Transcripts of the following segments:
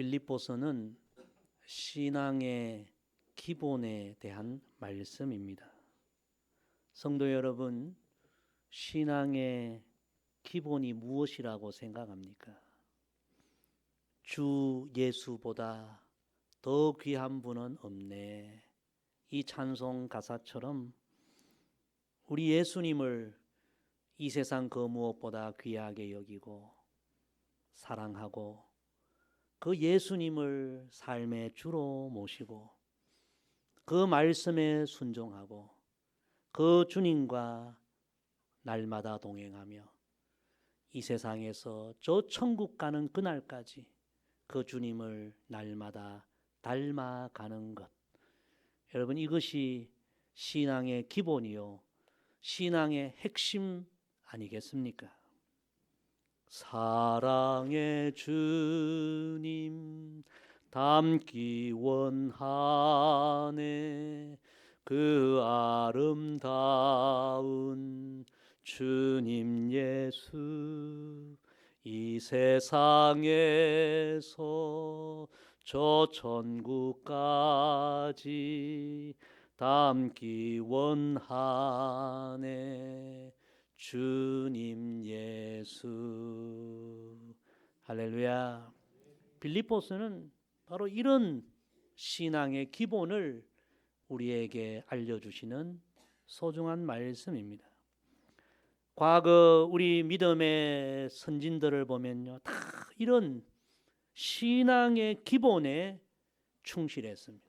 빌립보서는 신앙의 기본에 대한 말씀입니다. 성도 여러분, 신앙의 기본이 무엇이라고 생각합니까? 주 예수보다 더 귀한 분은 없네. 이 찬송 가사처럼 우리 예수님을 이 세상 그 무엇보다 귀하게 여기고 사랑하고 그 예수님을 삶의 주로 모시고 그 말씀에 순종하고 그 주님과 날마다 동행하며 이 세상에서 저 천국 가는 그날까지 그 주님을 날마다 닮아가는 것. 여러분 이것이 신앙의 기본이요. 신앙의 핵심 아니겠습니까? 사랑의 주님 닮기 원하네. 그 아름다운 주님 예수 이 세상에서 저 천국까지 닮기 원하네 주님 예수 할렐루야 빌리포스는 바로 이런 신앙의 기본을 우리에게 알려주시는 소중한 말씀입니다. 과거 우리 믿음의 선진들을 보면요, 다 이런 신앙의 기본에 충실했습니다.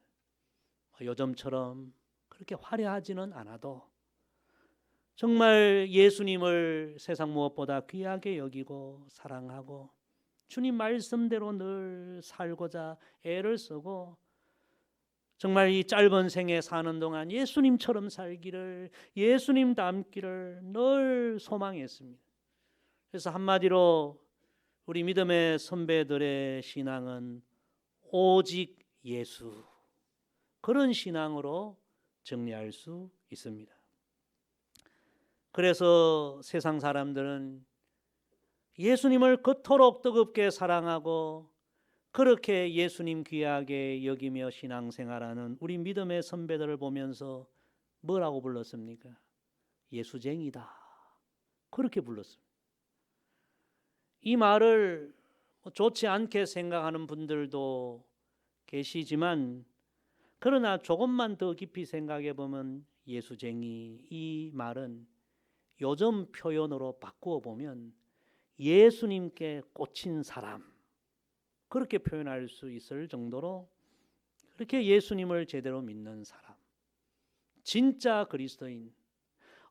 요즘처럼 그렇게 화려하지는 않아도 정말 예수님을 세상 무엇보다 귀하게 여기고 사랑하고 주님 말씀대로 늘 살고자 애를 쓰고 정말 이 짧은 생에 사는 동안 예수님처럼 살기를 예수님 닮기를 늘 소망했습니다. 그래서 한마디로 우리 믿음의 선배들의 신앙은 오직 예수 그런 신앙으로 정리할 수 있습니다. 그래서 세상 사람들은 예수님을 그토록 뜨겁게 사랑하고 그렇게 예수님 귀하게 여기며 신앙생활하는 우리 믿음의 선배들을 보면서 뭐라고 불렀습니까? 예수쟁이다. 그렇게 불렀습니다. 이 말을 뭐 좋지 않게 생각하는 분들도 계시지만 그러나 조금만 더 깊이 생각해 보면 예수쟁이 이 말은 요즘 표현으로 바꾸어 보면 예수님께 꽂힌 사람. 그렇게 표현할 수 있을 정도로 그렇게 예수님을 제대로 믿는 사람. 진짜 그리스도인.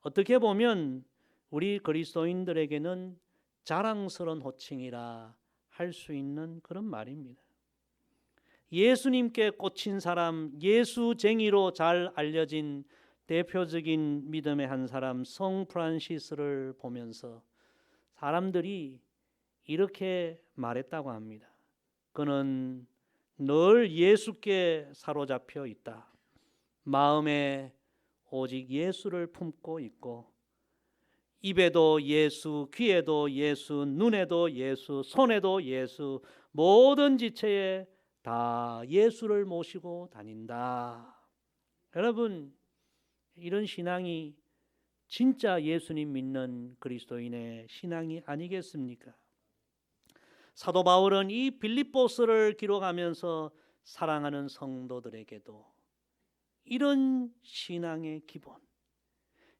어떻게 보면 우리 그리스도인들에게는 자랑스러운 호칭이라 할 수 있는 그런 말입니다. 예수님께 꽂힌 사람, 예수쟁이로 잘 알려진 대표적인 믿음의 한 사람 성 프란시스를 보면서 사람들이 이렇게 말했다고 합니다. 그는 늘 예수께 사로잡혀 있다. 마음에 오직 예수를 품고 있고 입에도 예수, 귀에도 예수, 눈에도 예수, 손에도 예수, 모든 지체에 다 예수를 모시고 다닌다. 여러분, 이런 신앙이 진짜 예수님 믿는 그리스도인의 신앙이 아니겠습니까? 사도 바울은 이 빌립보스를 기록하면서 사랑하는 성도들에게도 이런 신앙의 기본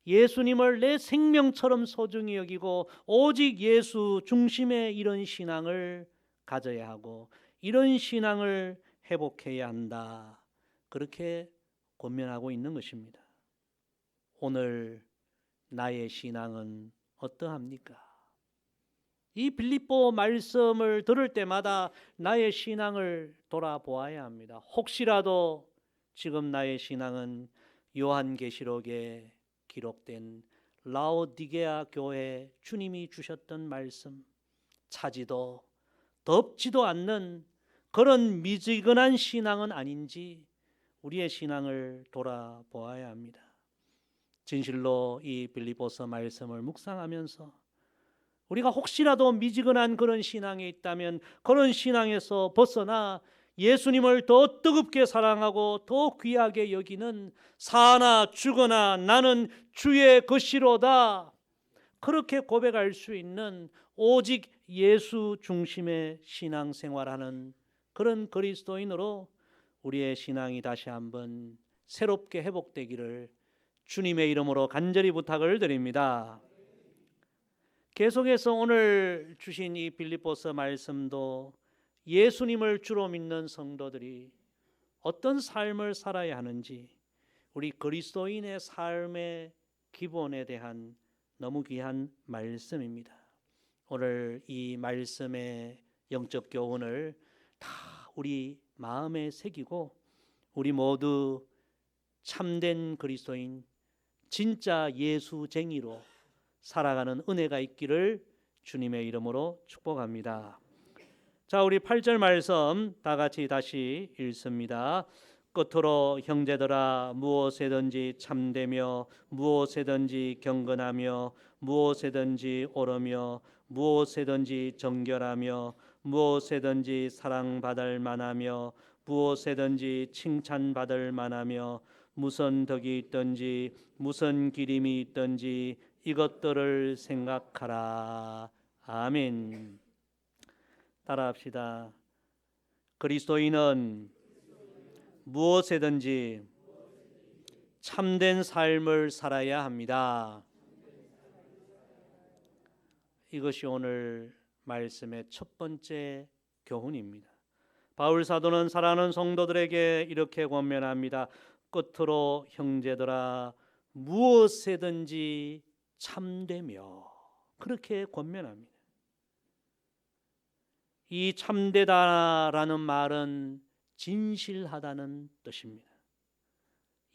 예수님을 내 생명처럼 소중히 여기고 오직 예수 중심의 이런 신앙을 가져야 하고 이런 신앙을 회복해야 한다. 그렇게 권면하고 있는 것입니다. 오늘 나의 신앙은 어떠합니까? 이 빌립보 말씀을 들을 때마다 나의 신앙을 돌아보아야 합니다. 혹시라도 지금 나의 신앙은 요한계시록에 기록된 라오디게아 교회 주님이 주셨던 말씀 차지도 덥지도 않는 그런 미지근한 신앙은 아닌지 우리의 신앙을 돌아보아야 합니다. 진실로 이 빌리보서 말씀을 묵상하면서 우리가 혹시라도 미지근한 그런 신앙에 있다면 그런 신앙에서 벗어나 예수님을 더 뜨겁게 사랑하고 더 귀하게 여기는 사나 죽거나 나는 주의 것이로다. 그렇게 고백할 수 있는 오직 예수 중심의 신앙 생활하는 그런 그리스도인으로 우리의 신앙이 다시 한번 새롭게 회복되기를 주님의 이름으로 간절히 부탁을 드립니다. 계속해서 오늘 주신 이 빌립보서 말씀도 예수님을 주로 믿는 성도들이 어떤 삶을 살아야 하는지 우리 그리스도인의 삶의 기본에 대한 너무 귀한 말씀입니다. 오늘 이 말씀의 영적 교훈을 다 우리 마음에 새기고 우리 모두 참된 그리스도인 진짜 예수쟁이로 살아가는 은혜가 있기를 주님의 이름으로 축복합니다. 자, 우리 8절 말씀 다 같이 다시 읽습니다. 끝으로 형제들아 무엇에든지 참되며 무엇에든지 경건하며 무엇에든지 옳으며 무엇에든지 정결하며 무엇에든지 사랑받을 만하며 무엇에든지 칭찬받을 만하며 무슨 덕이 있든지 무슨 기림이 있든지 이것들을 생각하라. 아멘. 따라합시다. 그리스도인은 무엇에든지 참된 삶을 살아야 합니다. 이것이 오늘 말씀의 첫 번째 교훈입니다. 바울 사도는 사랑하는 성도들에게 이렇게 권면합니다. 끝으로 형제들아 무엇에든지 참되며 그렇게 권면합니다. 이 참되다라는 말은 진실하다는 뜻입니다.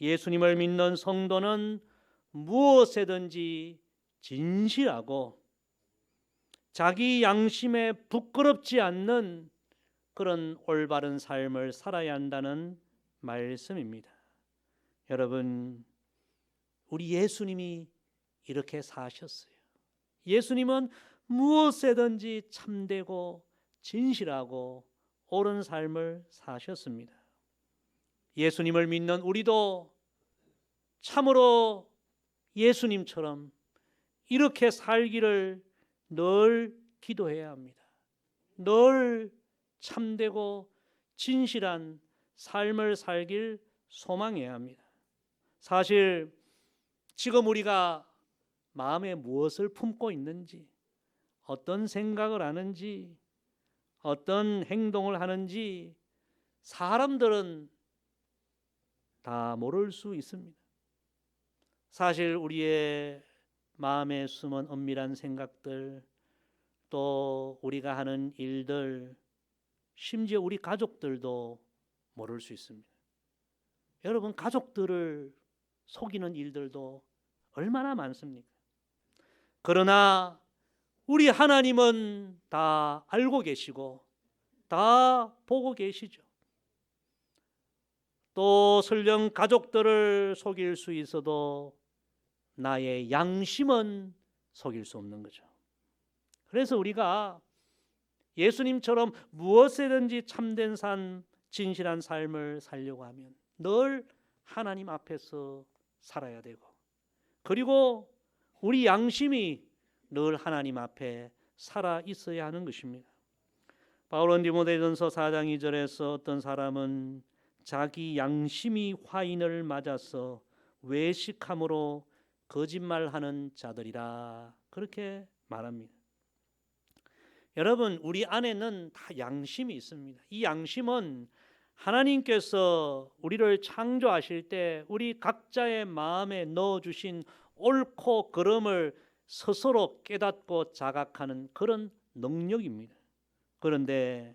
예수님을 믿는 성도는 무엇에든지 진실하고 자기 양심에 부끄럽지 않는 그런 올바른 삶을 살아야 한다는 말씀입니다. 여러분, 우리 예수님이 이렇게 사셨어요. 예수님은 무엇에든지 참되고 진실하고 옳은 삶을 사셨습니다. 예수님을 믿는 우리도 참으로 예수님처럼 이렇게 살기를 늘 기도해야 합니다. 늘 참되고 진실한 삶을 살길 소망해야 합니다. 사실 지금 우리가 마음에 무엇을 품고 있는지, 어떤 생각을 하는지, 어떤 행동을 하는지 사람들은 다 모를 수 있습니다. 사실 우리의 마음에 숨은 엄밀한 생각들, 또 우리가 하는 일들, 심지어 우리 가족들도 모를 수 있습니다. 여러분 가족들을 속이는 일들도 얼마나 많습니까? 그러나 우리 하나님은 다 알고 계시고 다 보고 계시죠. 또 설령 가족들을 속일 수 있어도 나의 양심은 속일 수 없는 거죠. 그래서 우리가 예수님처럼 무엇에든지 참된 삶, 진실한 삶을 살려고 하면 늘 하나님 앞에서 살아야 되고 그리고 우리 양심이 늘 하나님 앞에 살아 있어야 하는 것입니다. 바울은 디모데전서 4장 2절에서 어떤 사람은 자기 양심이 화인을 맞아서 외식함으로 거짓말하는 자들이라 그렇게 말합니다. 여러분 우리 안에는 다 양심이 있습니다. 이 양심은 하나님께서 우리를 창조하실 때 우리 각자의 마음에 넣어 주신 옳고 그름을 스스로 깨닫고 자각하는 그런 능력입니다. 그런데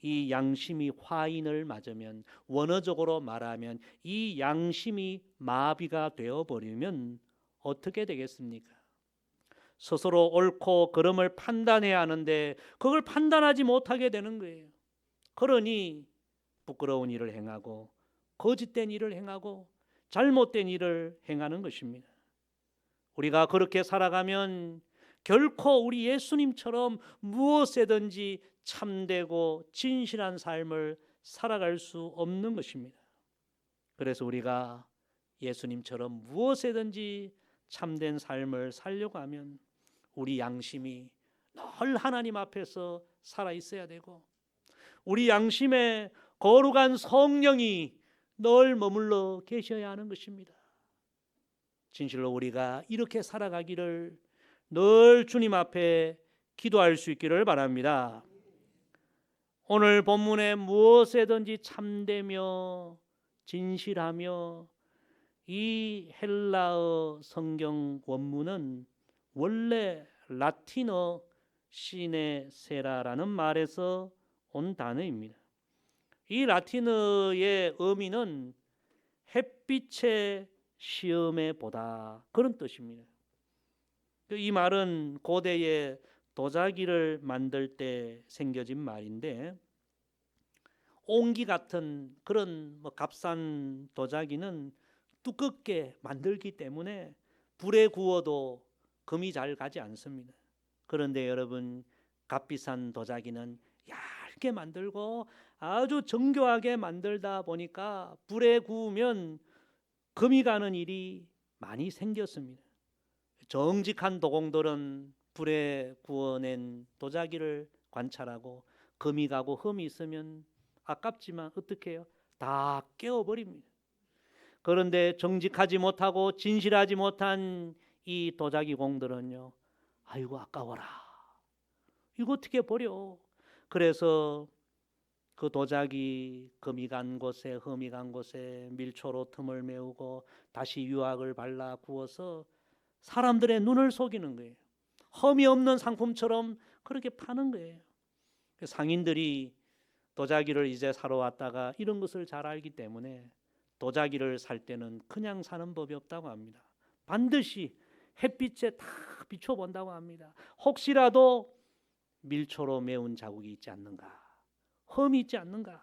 이 양심이 화인을 맞으면 원어적으로 말하면 이 양심이 마비가 되어 버리면 어떻게 되겠습니까? 스스로 옳고 그름을 판단해야 하는데 그걸 판단하지 못하게 되는 거예요. 그러니 부끄러운 일을 행하고 거짓된 일을 행하고 잘못된 일을 행하는 것입니다. 우리가 그렇게 살아가면 결코 우리 예수님처럼 무엇에든지 참되고 진실한 삶을 살아갈 수 없는 것입니다. 그래서 우리가 예수님처럼 무엇에든지 참된 삶을 살려고 하면 우리 양심이 늘 하나님 앞에서 살아 있어야 되고 우리 양심에 거룩한 성령이 늘 머물러 계셔야 하는 것입니다. 진실로 우리가 이렇게 살아가기를 늘 주님 앞에 기도할 수 있기를 바랍니다. 오늘 본문에 무엇에든지 참되며 진실하며 이 헬라어 성경 원문은 원래 라틴어 시네세라라는 말에서 온 단어입니다. 이 라틴어의 의미는 햇빛의 시험에 보다 그런 뜻입니다. 그이 말은 고대의 도자기를 만들 때 생겨진 말인데 옹기 같은 그런 뭐 값싼 도자기는 두껍게 만들기 때문에 불에 구워도 금이 잘 가지 않습니다. 그런데 여러분 값비싼 도자기는 얇게 만들고 아주 정교하게 만들다 보니까 불에 구우면 금이 가는 일이 많이 생겼습니다. 정직한 도공들은 불에 구워낸 도자기를 관찰하고 금이 가고 흠이 있으면 아깝지만 어떻게 해요? 다 깨어버립니다. 그런데 정직하지 못하고 진실하지 못한 이 도자기 공들은요. 아이고 아까워라. 이거 어떻게 버려? 그래서 그 도자기 금이 간 곳에 흠이 간 곳에 밀초로 틈을 메우고 다시 유학을 발라 구워서 사람들의 눈을 속이는 거예요. 험이 없는 상품처럼 그렇게 파는 거예요. 상인들이 도자기를 이제 사러 왔다가 이런 것을 잘 알기 때문에 도자기를 살 때는 그냥 사는 법이 없다고 합니다. 반드시 햇빛에 다 비춰본다고 합니다. 혹시라도 밀초로 메운 자국이 있지 않는가, 험이 있지 않는가.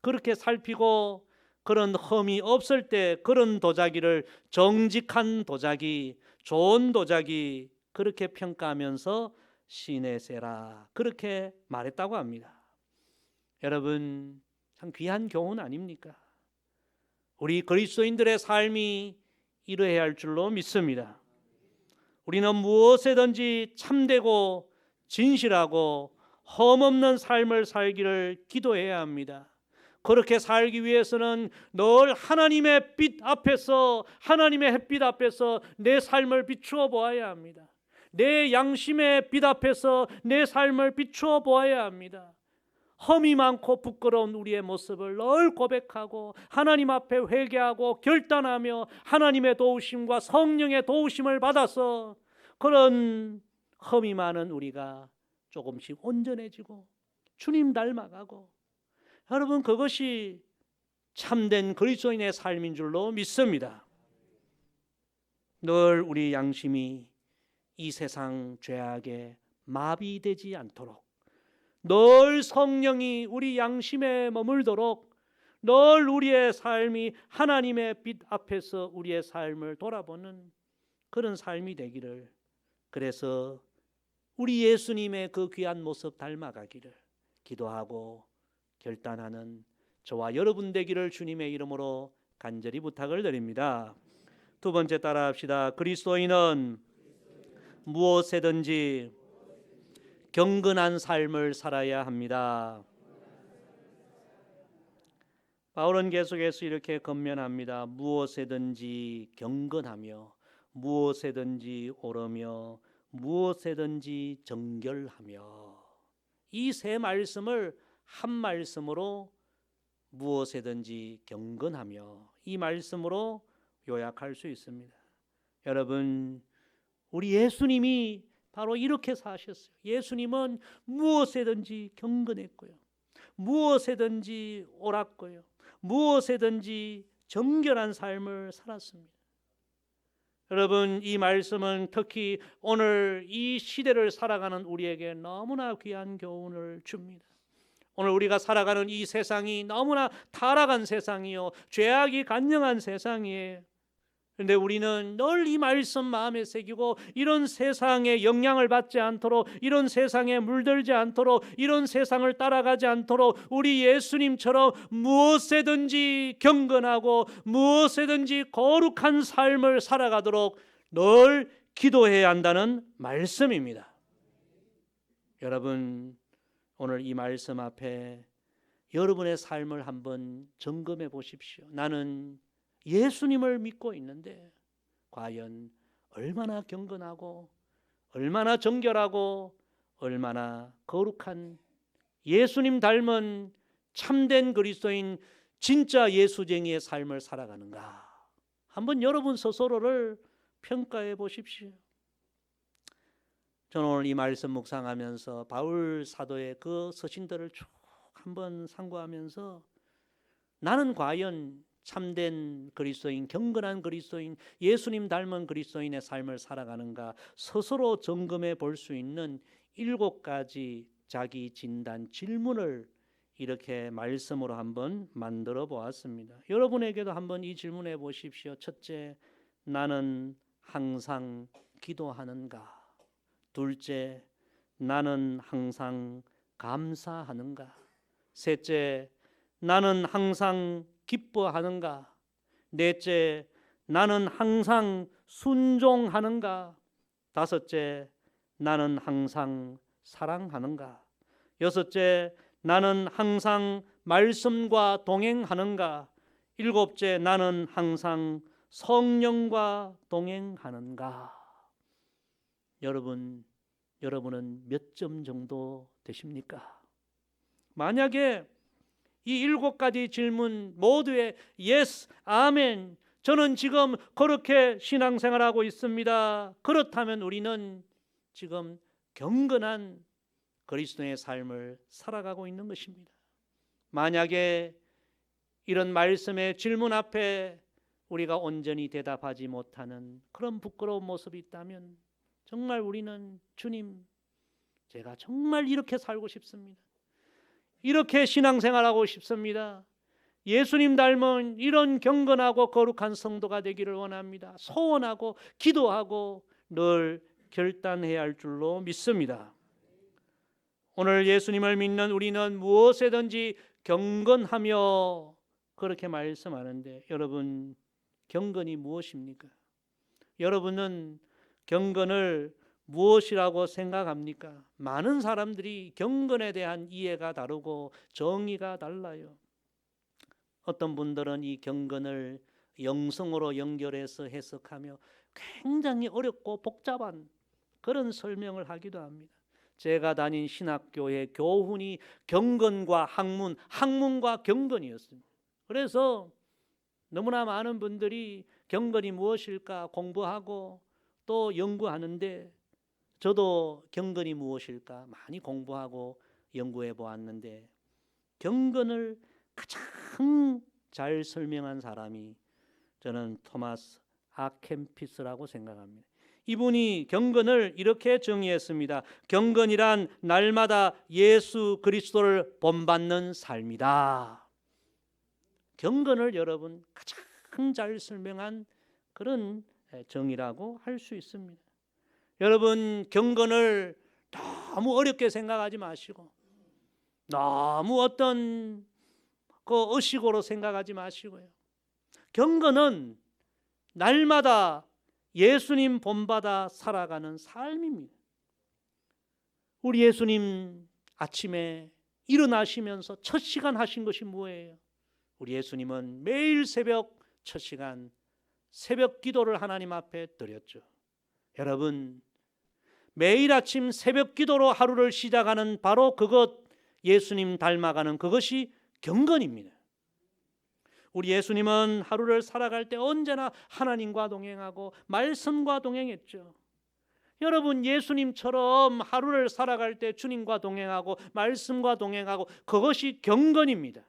그렇게 살피고 그런 험이 없을 때 그런 도자기를 정직한 도자기, 좋은 도자기 그렇게 평가하면서 시내세라 그렇게 말했다고 합니다. 여러분 참 귀한 교훈 아닙니까? 우리 그리스도인들의 삶이 이러해야 할 줄로 믿습니다. 우리는 무엇에든지 참되고 진실하고 험없는 삶을 살기를 기도해야 합니다. 그렇게 살기 위해서는 늘 하나님의 빛 앞에서 하나님의 햇빛 앞에서 내 삶을 비추어 보아야 합니다. 내 양심의 빛 앞에서 내 삶을 비추어 보아야 합니다. 험이 많고 부끄러운 우리의 모습을 늘 고백하고 하나님 앞에 회개하고 결단하며 하나님의 도우심과 성령의 도우심을 받아서 그런 험이 많은 우리가 조금씩 온전해지고 주님 닮아가고 여러분 그것이 참된 그리스도인의 삶인 줄로 믿습니다. 늘 우리 양심이 이 세상 죄악에 마비되지 않도록 늘 성령이 우리 양심에 머물도록 늘 우리의 삶이 하나님의 빛 앞에서 우리의 삶을 돌아보는 그런 삶이 되기를 그래서 우리 예수님의 그 귀한 모습 닮아가기를 기도하고 결단하는 저와 여러분 되기를 주님의 이름으로 간절히 부탁을 드립니다. 두 번째 따라합시다. 그리스도인은 무엇에든지 경건한 삶을 살아야 합니다. 바울은 계속해서 이렇게 건면합니다. 무엇에든지 경건하며 무엇에든지 오르며 무엇에든지 정결하며 이 세 말씀을 한 말씀으로 무엇에든지 경건하며 이 말씀으로 요약할 수 있습니다. 여러분 우리 예수님이 바로 이렇게 사셨어요. 예수님은 무엇에든지 경건했고요. 무엇에든지 옳았고요. 무엇에든지 정결한 삶을 살았습니다. 여러분 이 말씀은 특히 오늘 이 시대를 살아가는 우리에게 너무나 귀한 교훈을 줍니다. 오늘 우리가 살아가는 이 세상이 너무나 타락한 세상이요 죄악이 간영한 세상이에요. 그런데 우리는 늘 이 말씀 마음에 새기고 이런 세상에 영향을 받지 않도록 이런 세상에 물들지 않도록 이런 세상을 따라가지 않도록 우리 예수님처럼 무엇에든지 경건하고 무엇에든지 거룩한 삶을 살아가도록 늘 기도해야 한다는 말씀입니다. 여러분 오늘 이 말씀 앞에 여러분의 삶을 한번 점검해 보십시오. 나는 예수님을 믿고 있는데 과연 얼마나 경건하고 얼마나 정결하고 얼마나 거룩한 예수님 닮은 참된 그리스도인 진짜 예수쟁이의 삶을 살아가는가? 한번 여러분 스스로를 평가해 보십시오. 저는 오늘 이 말씀 묵상하면서 바울 사도의 그 서신들을 쭉 한번 상고하면서 나는 과연 참된 그리스도인, 경건한 그리스도인, 예수님 닮은 그리스도인의 삶을 살아가는가 스스로 점검해 볼 수 있는 일곱 가지 자기 진단 질문을 이렇게 말씀으로 한번 만들어 보았습니다. 여러분에게도 한번 이 질문해 보십시오. 첫째, 나는 항상 기도하는가? 둘째, 나는 항상 감사하는가? 셋째, 나는 항상 기뻐하는가? 넷째, 나는 항상 순종하는가? 다섯째, 나는 항상 사랑하는가? 여섯째, 나는 항상 말씀과 동행하는가? 일곱째, 나는 항상 성령과 동행하는가? 여러분, 여러분은 몇 점 정도 되십니까? 만약에 이 일곱 가지 질문 모두에 yes, 아멘. 저는 지금 그렇게 신앙생활하고 있습니다. 그렇다면 우리는 지금 경건한 그리스도의 삶을 살아가고 있는 것입니다. 만약에 이런 말씀의 질문 앞에 우리가 온전히 대답하지 못하는 그런 부끄러운 모습이 있다면 정말 우리는 주님, 제가 정말 이렇게 살고 싶습니다. 이렇게 신앙생활하고 싶습니다. 예수님 닮은 이런 경건하고 거룩한 성도가 되기를 원합니다. 소원하고 기도하고 늘 결단해야 할 줄로 믿습니다. 오늘 예수님을 믿는 우리는 무엇에든지 경건하며 그렇게 말씀하는데 여러분 경건이 무엇입니까? 여러분은 경건을 무엇이라고 생각합니까? 많은 사람들이 경건에 대한 이해가 다르고 정의가 달라요. 어떤 분들은 이 경건을 영성으로 연결해서 해석하며 굉장히 어렵고 복잡한 그런 설명을 하기도 합니다. 제가 다닌 신학교의 교훈이 경건과 학문, 학문과 경건이었습니다. 그래서 너무나 많은 분들이 경건이 무엇일까 공부하고 또 연구하는데 저도 경건이 무엇일까 많이 공부하고 연구해 보았는데 경건을 가장 잘 설명한 사람이 저는 토마스 아켄피스라고 생각합니다. 이분이 경건을 이렇게 정의했습니다. 경건이란 날마다 예수 그리스도를 본받는 삶이다. 경건을 여러분 가장 잘 설명한 그런 정의라고 할 수 있습니다. 여러분 경건을 너무 어렵게 생각하지 마시고 너무 어떤 그 의식으로 생각하지 마시고요. 경건은 날마다 예수님 본받아 살아가는 삶입니다. 우리 예수님 아침에 일어나시면서 첫 시간 하신 것이 뭐예요? 우리 예수님은 매일 새벽 첫 시간 새벽 기도를 하나님 앞에 드렸죠. 여러분 매일 아침 새벽 기도로 하루를 시작하는 바로 그것 예수님 닮아가는 그것이 경건입니다. 우리 예수님은 하루를 살아갈 때 언제나 하나님과 동행하고 말씀과 동행했죠. 여러분 예수님처럼 하루를 살아갈 때 주님과 동행하고 말씀과 동행하고 그것이 경건입니다.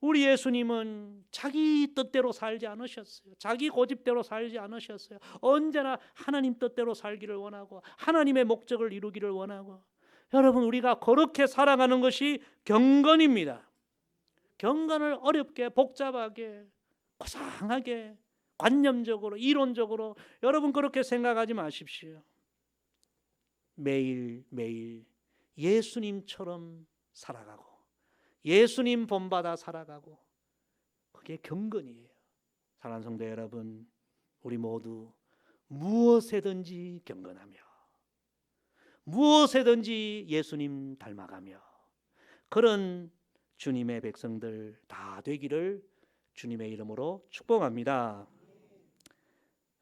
우리 예수님은 자기 뜻대로 살지 않으셨어요. 자기 고집대로 살지 않으셨어요. 언제나 하나님 뜻대로 살기를 원하고 하나님의 목적을 이루기를 원하고 여러분 우리가 그렇게 살아가는 것이 경건입니다. 경건을 어렵게 복잡하게 고상하게 관념적으로 이론적으로 여러분 그렇게 생각하지 마십시오. 매일 매일 예수님처럼 살아가고 예수님 본받아 살아가고 그게 경건이에요. 사랑하는 성도 여러분, 우리 모두 무엇에든지 경건하며 무엇에든지 예수님 닮아가며 그런 주님의 백성들 다 되기를 주님의 이름으로 축복합니다.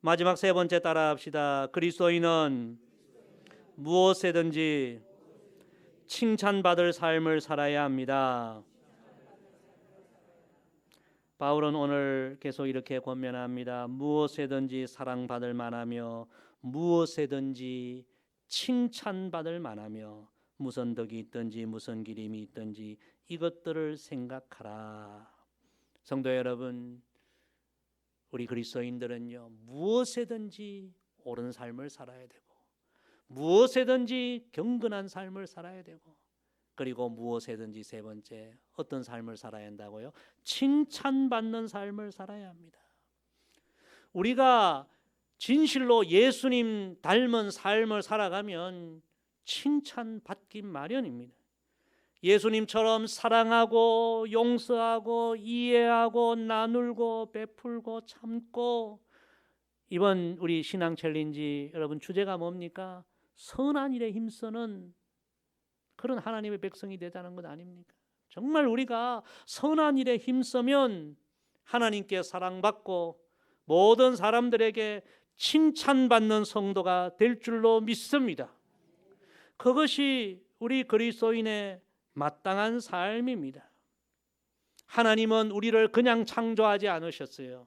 마지막 세 번째 따라합시다. 그리스도인은 무엇에든지 칭찬받을 삶을 살아야 합니다. 바울은 오늘 계속 이렇게 권면합니다. 무엇에든지 사랑받을 만하며 무엇에든지 칭찬받을 만하며 무슨 덕이 있든지 무슨 기림이 있든지 이것들을 생각하라. 성도 여러분, 우리 그리스도인들은요 무엇에든지 옳은 삶을 살아야 되고 무엇에든지 경건한 삶을 살아야 되고 그리고 무엇에든지 세 번째 어떤 삶을 살아야 한다고요? 칭찬받는 삶을 살아야 합니다. 우리가 진실로 예수님 닮은 삶을 살아가면 칭찬받기 마련입니다. 예수님처럼 사랑하고 용서하고 이해하고 나눌고 베풀고 참고 이번 우리 신앙 챌린지 여러분 주제가 뭡니까? 선한 일에 힘쓰는 그런 하나님의 백성이 되자는 것 아닙니까? 정말 우리가 선한 일에 힘쓰면 하나님께 사랑받고 모든 사람들에게 칭찬받는 성도가 될 줄로 믿습니다. 그것이 우리 그리스도인의 마땅한 삶입니다. 하나님은 우리를 그냥 창조하지 않으셨어요.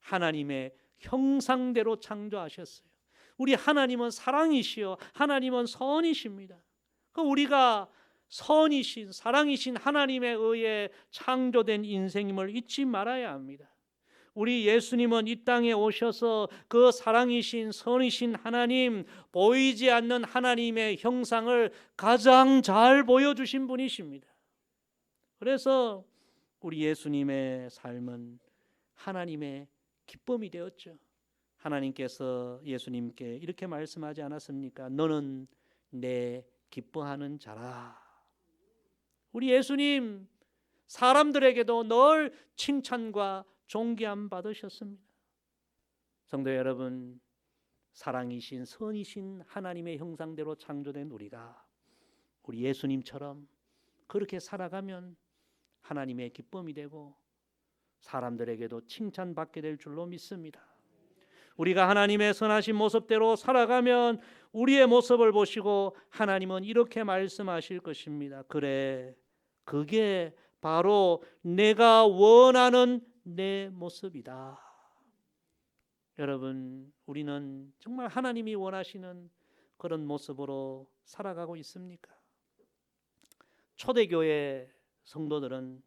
하나님의 형상대로 창조하셨어요. 우리 하나님은 사랑이시요 하나님은 선이십니다. 그 우리가 선이신 사랑이신 하나님에 의해 창조된 인생임을 잊지 말아야 합니다. 우리 예수님은 이 땅에 오셔서 그 사랑이신 선이신 하나님 보이지 않는 하나님의 형상을 가장 잘 보여주신 분이십니다. 그래서 우리 예수님의 삶은 하나님의 기쁨이 되었죠. 하나님께서 예수님께 이렇게 말씀하지 않았습니까? 너는 내 기뻐하는 자라. 우리 예수님 사람들에게도 늘 칭찬과 존귀함 받으셨습니다. 성도 여러분, 사랑이신 선이신 하나님의 형상대로 창조된 우리가 우리 예수님처럼 그렇게 살아가면 하나님의 기쁨이 되고 사람들에게도 칭찬받게 될 줄로 믿습니다. 우리가 하나님의 선하신 모습대로 살아가면 우리의 모습을 보시고 하나님은 이렇게 말씀하실 것입니다. 그래, 그게 바로 내가 원하는 내 모습이다. 여러분, 우리는 정말 하나님이 원하시는 그런 모습으로 살아가고 있습니까? 초대교회 성도들은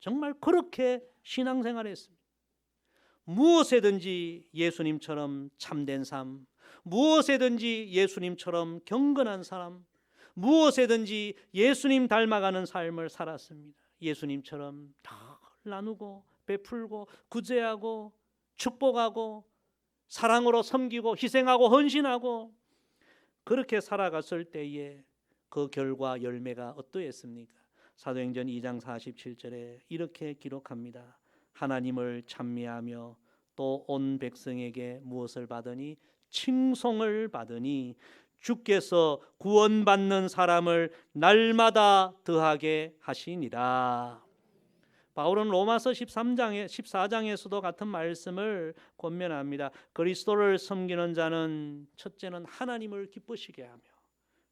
정말 그렇게 신앙생활을 했습니다. 무엇에든지 예수님처럼 참된 삶, 무엇에든지 예수님처럼 경건한 사람, 무엇에든지 예수님 닮아가는 삶을 살았습니다. 예수님처럼 다 나누고 베풀고 구제하고 축복하고 사랑으로 섬기고 희생하고 헌신하고 그렇게 살아갔을 때에 그 결과 열매가 어떠했습니까? 사도행전 2장 47절에 이렇게 기록합니다. 하나님을 찬미하며 또 온 백성에게 무엇을 받으니 칭송을 받으니 주께서 구원받는 사람을 날마다 더하게 하시니라. 바울은 로마서 13장에 14장에서도 같은 말씀을 권면합니다. 그리스도를 섬기는 자는 첫째는 하나님을 기쁘시게 하며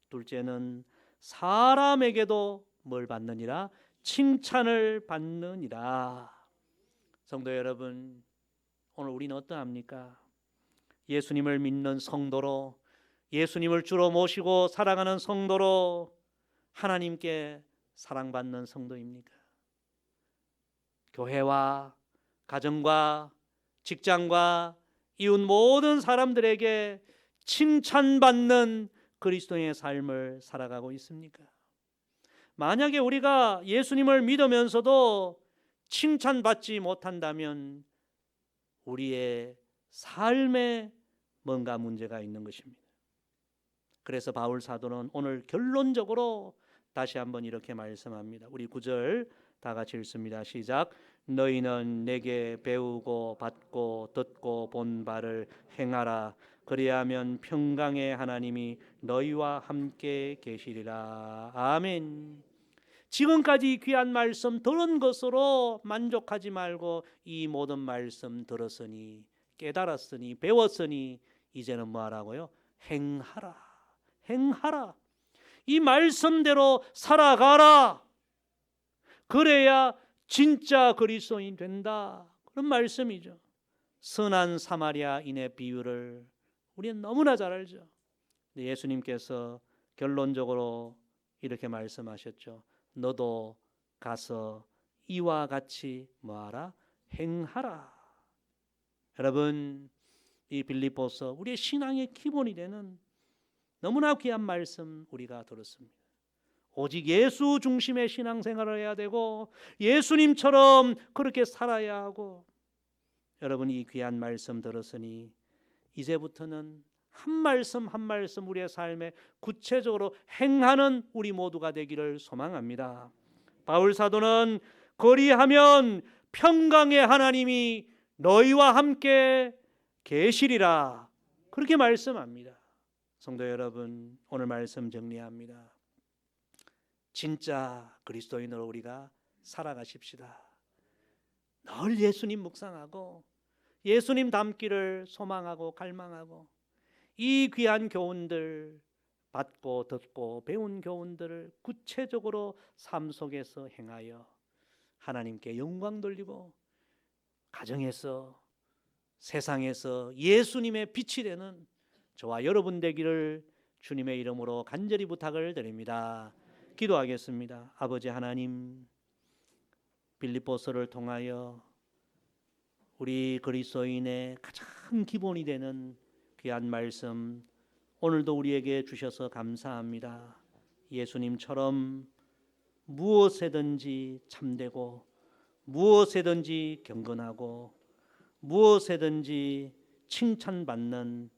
둘째는 사람에게도 뭘 받느니라 칭찬을 받느니라. 성도 여러분, 오늘 우리는 어떠합니까? 예수님을 믿는 성도로 예수님을 주로 모시고 사랑하는 성도로 하나님께 사랑받는 성도입니까? 교회와 가정과 직장과 이웃 모든 사람들에게 칭찬받는 그리스도의 삶을 살아가고 있습니까? 만약에 우리가 예수님을 믿으면서도 칭찬받지 못한다면 우리의 삶에 뭔가 문제가 있는 것입니다. 그래서 바울 사도는 오늘 결론적으로 다시 한번 이렇게 말씀합니다. 우리 구절 다 같이 읽습니다. 시작. 너희는 내게 배우고 받고 듣고 본 바를 행하라. 그리하면 평강의 하나님이 너희와 함께 계시리라. 아멘. 지금까지 귀한 말씀 들은 것으로 만족하지 말고 이 모든 말씀 들었으니 깨달았으니 배웠으니 이제는 뭐 하라고요? 행하라. 행하라. 이 말씀대로 살아가라. 그래야 진짜 그리스도인 된다. 그런 말씀이죠. 선한 사마리아인의 비유를 우리는 너무나 잘 알죠. 예수님께서 결론적으로 이렇게 말씀하셨죠. 너도 가서 이와 같이 뭐하라? 행하라. 여러분, 이 빌립보서 우리의 신앙의 기본이 되는 너무나 귀한 말씀 우리가 들었습니다. 오직 예수 중심의 신앙생활을 해야 되고 예수님처럼 그렇게 살아야 하고 여러분 이 귀한 말씀 들었으니 이제부터는 한 말씀 한 말씀 우리의 삶에 구체적으로 행하는 우리 모두가 되기를 소망합니다. 바울 사도는 거리하면 평강의 하나님이 너희와 함께 계시리라 그렇게 말씀합니다. 성도 여러분 오늘 말씀 정리합니다. 진짜 그리스도인으로 우리가 살아가십시다. 늘 예수님 묵상하고 예수님 닮기를 소망하고 갈망하고 이 귀한 교훈들 받고 듣고 배운 교훈들을 구체적으로 삶 속에서 행하여 하나님께 영광 돌리고 가정에서 세상에서 예수님의 빛이 되는 저와 여러분 되기를 주님의 이름으로 간절히 부탁을 드립니다. 기도하겠습니다. 아버지 하나님 빌립보서를 통하여 우리 그리스도인의 가장 기본이 되는 귀한 말씀 오늘도 우리에게 주셔서 감사합니다. 예수님처럼 무엇에든지 참되고 무엇에든지 경건하고 무엇에든지 칭찬받는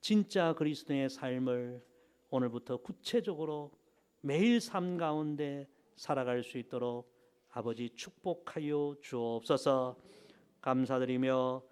진짜 그리스도의 삶을 오늘부터 구체적으로 매일 삶 가운데 살아갈 수 있도록 아버지 축복하여 주옵소서 감사드리며